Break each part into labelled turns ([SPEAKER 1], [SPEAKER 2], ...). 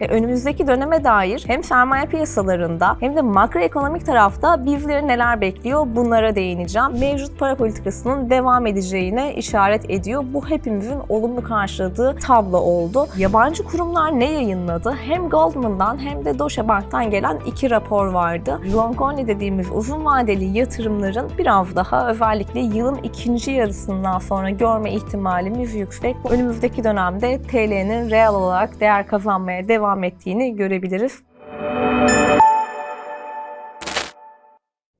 [SPEAKER 1] Ve önümüzdeki döneme dair hem sermaye piyasalarında hem de makroekonomik tarafta bizleri neler bekliyor bunlara değineceğim. Mevcut para politikasının devam edeceğine işaret ediyor. Bu hepimizin olumlu karşıladığı tablo oldu. Yabancı kurumlar ne yayınladı? Hem Goldman'dan hem de Deutsche Bank'tan gelen iki rapor vardı. Long only dediğimiz uzun vadeli yatırımların biraz daha özellikle yılın ikinci yarısından sonra görme ihtimalimiz yüksek. Önümüzdeki dönemde TL'nin reel olarak değer kazanmaya devam ettiğini görebiliriz.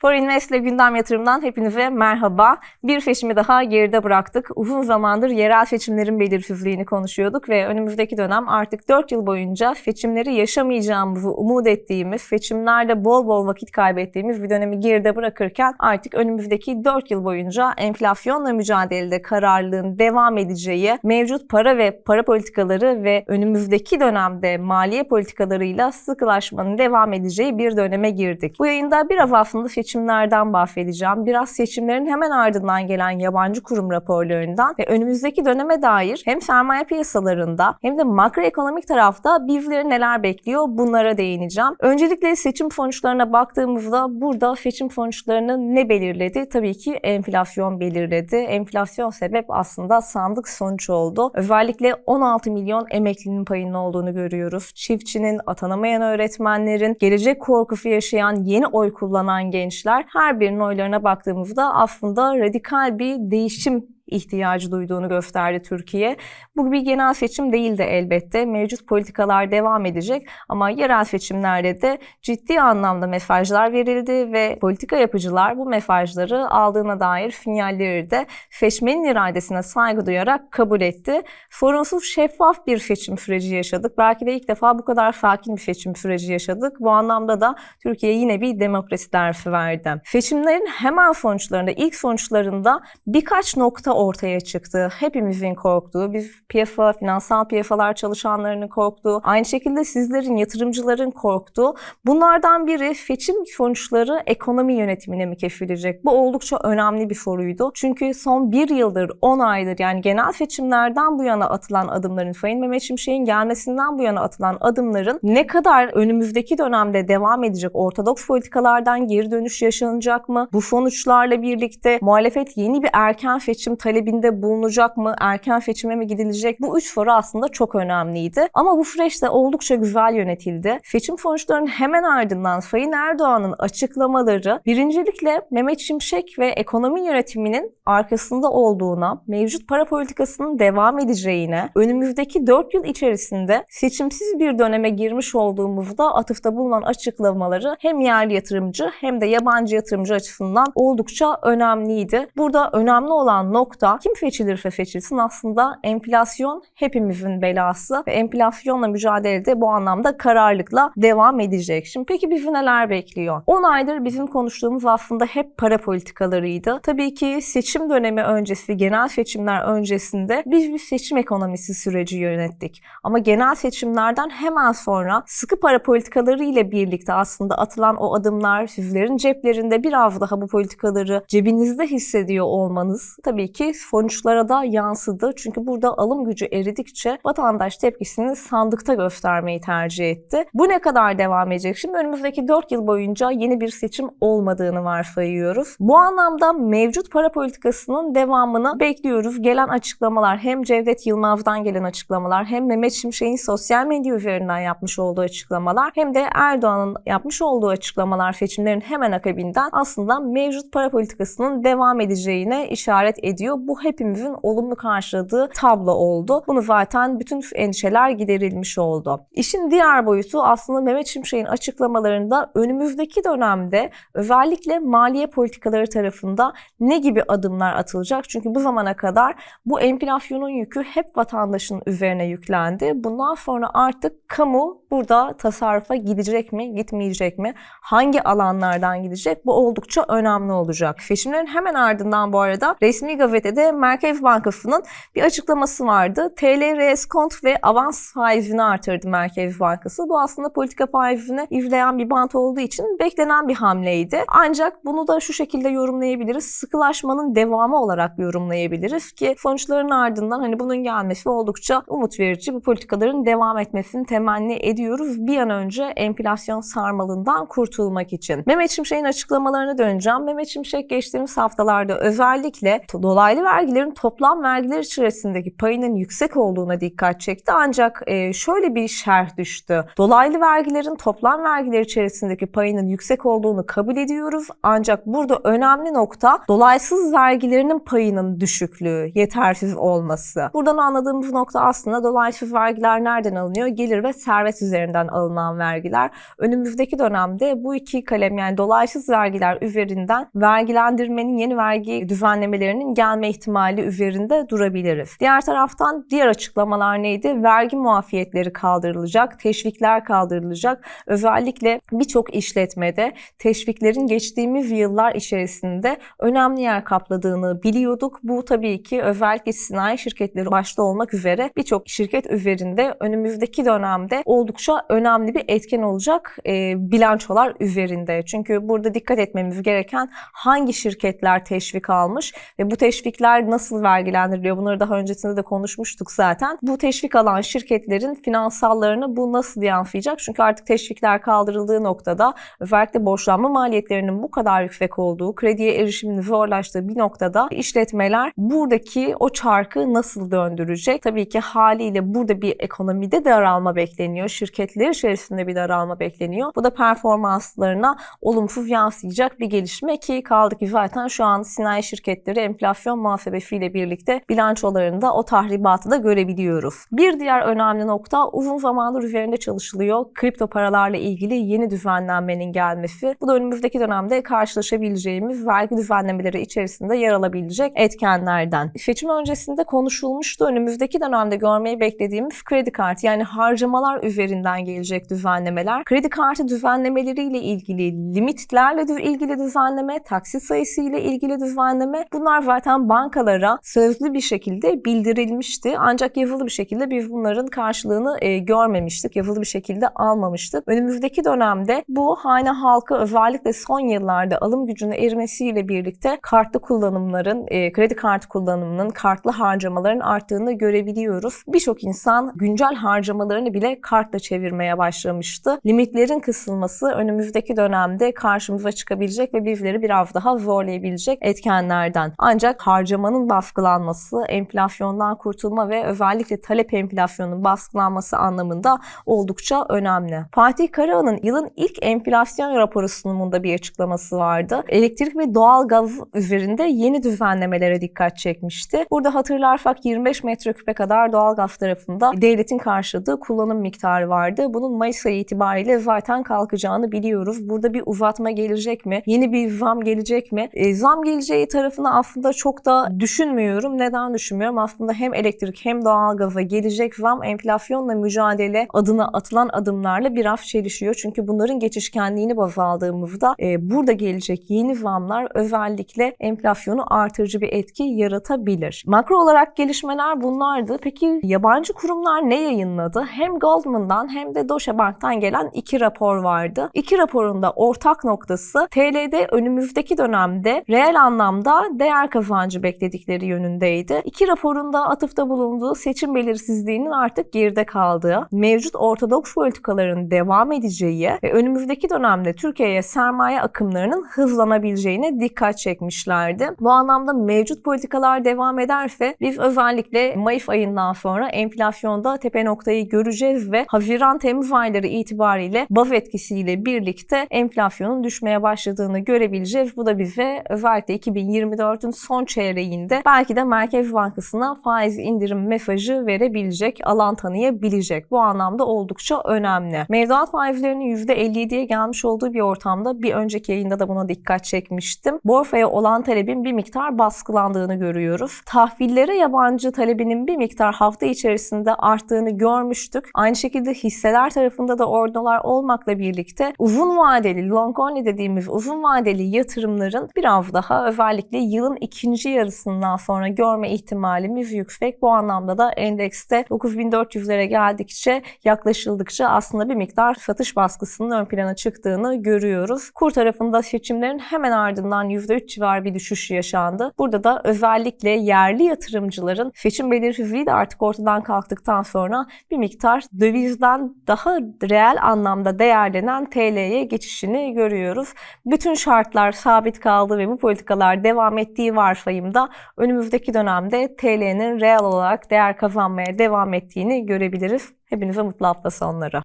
[SPEAKER 1] For ile gündem yatırımdan hepinize merhaba. Bir seçimi daha geride bıraktık. Uzun zamandır yerel seçimlerin belirsizliğini konuşuyorduk ve önümüzdeki dönem artık 4 yıl boyunca seçimleri yaşamayacağımızı umut ettiğimiz, seçimlerde bol bol vakit kaybettiğimiz bir dönemi geride bırakırken artık önümüzdeki 4 yıl boyunca enflasyonla mücadelede kararlılığın devam edeceği, mevcut para ve para politikaları ve önümüzdeki dönemde maliye politikalarıyla sıkılaşmanın devam edeceği bir döneme girdik. Bu yayında biraz aslında seçimlerden bahsedeceğim. Biraz seçimlerin hemen ardından gelen yabancı kurum raporlarından ve önümüzdeki döneme dair hem sermaye piyasalarında hem de makroekonomik tarafta bizleri neler bekliyor bunlara değineceğim. Öncelikle seçim sonuçlarına baktığımızda burada seçim sonuçlarını ne belirledi? Tabii ki enflasyon belirledi. Enflasyon sebep aslında sandık sonuç oldu. Özellikle 16 milyon emeklinin payının olduğunu görüyoruz. Çiftçinin, atanamayan öğretmenlerin, gelecek korkusu yaşayan, yeni oy kullanan gençler her birinin oylarına baktığımızda aslında radikal bir değişim ihtiyacı duyduğunu gösterdi Türkiye. Bu bir genel seçim değildi elbette. Mevcut politikalar devam edecek ama yerel seçimlerde de ciddi anlamda mesajlar verildi ve politika yapıcılar bu mesajları aldığına dair sinyalleri de seçmenin iradesine saygı duyarak kabul etti. Sorunsuz şeffaf bir seçim süreci yaşadık. Belki de ilk defa bu kadar sakin bir seçim süreci yaşadık. Bu anlamda da Türkiye yine bir demokrasi dersi verdi. Seçimlerin hemen sonuçlarında, ilk sonuçlarında birkaç nokta ortaya çıktı. Hepimizin korktuğu, biz piyasa, finansal piyasalar çalışanlarının korktuğu, aynı şekilde sizlerin, yatırımcıların korktuğu. Bunlardan biri seçim sonuçları ekonomi yönetimine mi kefilecek? Bu oldukça önemli bir soruydu. Çünkü son bir yıldır, 10 aydır yani genel seçimlerden bu yana atılan adımların, Sayın Mehmet Şimşek'in gelmesinden bu yana atılan adımların ne kadar önümüzdeki dönemde devam edecek, ortodoks politikalardan geri dönüş yaşanacak mı? Bu sonuçlarla birlikte muhalefet yeni bir erken seçim talebinde bulunacak mı? Erken seçime mi gidilecek? Bu üç soru aslında çok önemliydi. Ama bu süreç de oldukça güzel yönetildi. Seçim sonuçlarının hemen ardından Sayın Erdoğan'ın açıklamaları birincilikle Mehmet Şimşek ve ekonomi yönetiminin arkasında olduğuna, mevcut para politikasının devam edeceğine, önümüzdeki 4 yıl içerisinde seçimsiz bir döneme girmiş olduğumuzda atıfta bulunan açıklamaları hem yerli yatırımcı hem de yabancı yatırımcı açısından oldukça önemliydi. Burada önemli olan nokta kim seçilirse seçilsin aslında enflasyon hepimizin belası ve enflasyonla mücadelede bu anlamda kararlılıkla devam edecek. Şimdi peki bizi neler bekliyor? 10 aydır bizim konuştuğumuz aslında hep para politikalarıydı. Tabii ki seçim dönemi öncesi, genel seçimler öncesinde biz bir seçim ekonomisi süreci yönettik. Ama genel seçimlerden hemen sonra sıkı para politikaları ile birlikte aslında atılan o adımlar sizlerin ceplerinde biraz daha bu politikaları cebinizde hissediyor olmanız tabii ki sonuçlara da yansıdı. Çünkü burada alım gücü eridikçe vatandaş tepkisini sandıkta göstermeyi tercih etti. Bu ne kadar devam edecek? Şimdi önümüzdeki 4 yıl boyunca yeni bir seçim olmadığını varsayıyoruz. Bu anlamda mevcut para politikasının devamını bekliyoruz. Gelen açıklamalar hem Cevdet Yılmaz'dan gelen açıklamalar hem Mehmet Şimşek'in sosyal medya üzerinden yapmış olduğu açıklamalar hem de Erdoğan'ın yapmış olduğu açıklamalar seçimlerin hemen akabinden aslında mevcut para politikasının devam edeceğine işaret ediyor. Bu hepimizin olumlu karşıladığı tablo oldu. Bunu zaten bütün endişeler giderilmiş oldu. İşin diğer boyutu aslında Mehmet Şimşek'in açıklamalarında önümüzdeki dönemde özellikle maliye politikaları tarafında ne gibi adımlar atılacak? Çünkü bu zamana kadar bu enflasyonun yükü hep vatandaşın üzerine yüklendi. Bundan sonra artık kamu burada tasarrufa gidecek mi, gitmeyecek mi? Hangi alanlardan gidecek? Bu oldukça önemli olacak. Seçimlerin hemen ardından bu arada resmi gazete Devlet'te de Merkez Bankası'nın bir açıklaması vardı. TL reskont ve avans faizini artırdı Merkez Bankası. Bu aslında politika faizini izleyen bir bant olduğu için beklenen bir hamleydi. Ancak bunu da şu şekilde yorumlayabiliriz. Sıkılaşmanın devamı olarak yorumlayabiliriz ki sonuçların ardından hani bunun gelmesi oldukça umut verici. Bu politikaların devam etmesini temenni ediyoruz. Bir an önce enflasyon sarmalından kurtulmak için. Mehmet Şimşek'in açıklamalarına döneceğim. Mehmet Şimşek geçtiğimiz haftalarda özellikle dolaylı vergilerin toplam vergiler içerisindeki payının yüksek olduğuna dikkat çekti. Ancak e, şöyle bir şerh düştü. Dolaylı vergilerin toplam vergiler içerisindeki payının yüksek olduğunu kabul ediyoruz. Ancak burada önemli nokta dolaysız vergilerinin payının düşüklüğü, yetersiz olması. Buradan anladığımız nokta aslında dolaysız vergiler nereden alınıyor? Gelir ve servet üzerinden alınan vergiler. Önümüzdeki dönemde bu iki kalem yani dolaysız vergiler üzerinden vergilendirmenin yeni vergi düzenlemelerinin gelme ihtimali üzerinde durabiliriz. Diğer taraftan diğer açıklamalar neydi? Vergi muafiyetleri kaldırılacak, teşvikler kaldırılacak. Özellikle birçok işletmede teşviklerin geçtiğimiz yıllar içerisinde önemli yer kapladığını biliyorduk. Bu tabii ki özellikle sanayi şirketleri başta olmak üzere birçok şirket üzerinde önümüzdeki dönemde oldukça önemli bir etken olacak e, bilançolar üzerinde. Çünkü burada dikkat etmemiz gereken hangi şirketler teşvik almış ve bu teşvikler nasıl vergilendiriliyor? Bunları daha öncesinde de konuşmuştuk zaten. Bu teşvik alan şirketlerin finansallarını bu nasıl yansıyacak? Çünkü artık teşvikler kaldırıldığı noktada özellikle borçlanma maliyetlerinin bu kadar yüksek olduğu, krediye erişimin zorlaştığı bir noktada işletmeler buradaki o çarkı nasıl döndürecek? Tabii ki haliyle burada bir ekonomide daralma bekleniyor. Şirketler içerisinde bir daralma bekleniyor. Bu da performanslarına olumsuz yansıyacak bir gelişme ki kaldı ki zaten şu an sanayi şirketleri enflasyon muhasebesiyle birlikte bilançolarında o tahribatı da görebiliyoruz. Bir diğer önemli nokta uzun zamandır üzerinde çalışılıyor. Kripto paralarla ilgili yeni düzenlenmenin gelmesi. Bu da önümüzdeki dönemde karşılaşabileceğimiz vergi düzenlemeleri içerisinde yer alabilecek etkenlerden. Seçim öncesinde konuşulmuştu. Önümüzdeki dönemde görmeyi beklediğimiz kredi kartı yani harcamalar üzerinden gelecek düzenlemeler. Kredi kartı düzenlemeleriyle ilgili limitlerle ilgili düzenleme, taksit sayısı ile ilgili düzenleme bunlar zaten bankalara sözlü bir şekilde bildirilmişti. Ancak yazılı bir şekilde biz bunların karşılığını e, görmemiştik. Yazılı bir şekilde almamıştık. Önümüzdeki dönemde bu hane halkı özellikle son yıllarda alım gücünün erimesiyle birlikte kartlı kullanımların, e, kredi kartı kullanımının, kartlı harcamaların arttığını görebiliyoruz. Birçok insan güncel harcamalarını bile kartla çevirmeye başlamıştı. Limitlerin kısılması önümüzdeki dönemde karşımıza çıkabilecek ve bizleri biraz daha zorlayabilecek etkenlerden. Ancak harcamanın baskılanması, enflasyondan kurtulma ve özellikle talep enflasyonunun baskılanması anlamında oldukça önemli. Fatih Karahan'ın yılın ilk enflasyon raporu sunumunda bir açıklaması vardı. Elektrik ve doğal gaz üzerinde yeni düzenlemelere dikkat çekmişti. Burada hatırlarsak 25 metreküpe kadar doğal gaz tarafında devletin karşıladığı kullanım miktarı vardı. Bunun Mayıs ayı itibariyle zaten kalkacağını biliyoruz. Burada bir uzatma gelecek mi? Yeni bir zam gelecek mi? E, zam geleceği tarafını aslında çok da düşünmüyorum. Neden düşünmüyorum? Aslında hem elektrik hem doğalgaza gelecek zam enflasyonla mücadele adına atılan adımlarla biraz çelişiyor. Çünkü bunların geçişkenliğini baz aldığımızda e, burada gelecek yeni zamlar özellikle enflasyonu artırıcı bir etki yaratabilir. Makro olarak gelişmeler bunlardı. Peki yabancı kurumlar ne yayınladı? Hem Goldman'dan hem de Deutsche Bank'tan gelen iki rapor vardı. İki raporun da ortak noktası TL'de önümüzdeki dönemde reel anlamda değer kazancı bekledikleri yönündeydi. İki raporun da atıfta bulunduğu seçim belirsizliğinin artık geride kaldığı, mevcut ortodoks politikaların devam edeceği ve önümüzdeki dönemde Türkiye'ye sermaye akımlarının hızlanabileceğine dikkat çekmişlerdi. Bu anlamda mevcut politikalar devam ederse biz özellikle Mayıs ayından sonra enflasyonda tepe noktayı göreceğiz ve Haziran-Temmuz ayları itibariyle baz etkisiyle birlikte enflasyonun düşmeye başladığını görebileceğiz. Bu da bize özellikle 2024'ün son çeyreğinde belki de Merkez Bankası'na faiz indirim mesajı verebilecek, alan tanıyabilecek. Bu anlamda oldukça önemli. Mevduat faizlerinin %57'ye gelmiş olduğu bir ortamda bir önceki yayında da buna dikkat çekmiştim. Borsaya olan talebin bir miktar baskılandığını görüyoruz. Tahvillere yabancı talebinin bir miktar hafta içerisinde arttığını görmüştük. Aynı şekilde hisseler tarafında da ordolar olmakla birlikte uzun vadeli, long only dediğimiz uzun vadeli yatırımların biraz daha özellikle yılın ikinci yarısından sonra görme ihtimalimiz yüksek. Bu anlamda da endekste 9400'lere geldikçe yaklaşıldıkça aslında bir miktar satış baskısının ön plana çıktığını görüyoruz. Kur tarafında seçimlerin hemen ardından %3 civarı bir düşüş yaşandı. Burada da özellikle yerli yatırımcıların seçim belirsizliği de artık ortadan kalktıktan sonra bir miktar dövizden daha reel anlamda değerlenen TL'ye geçişini görüyoruz. Bütün şartlar sabit kaldı ve bu politikalar devam ettiği varsayımda önümüzdeki dönemde TL'nin reel olarak değer kazanmaya devam ettiğini görebiliriz. Hepinize mutlu hafta sonları.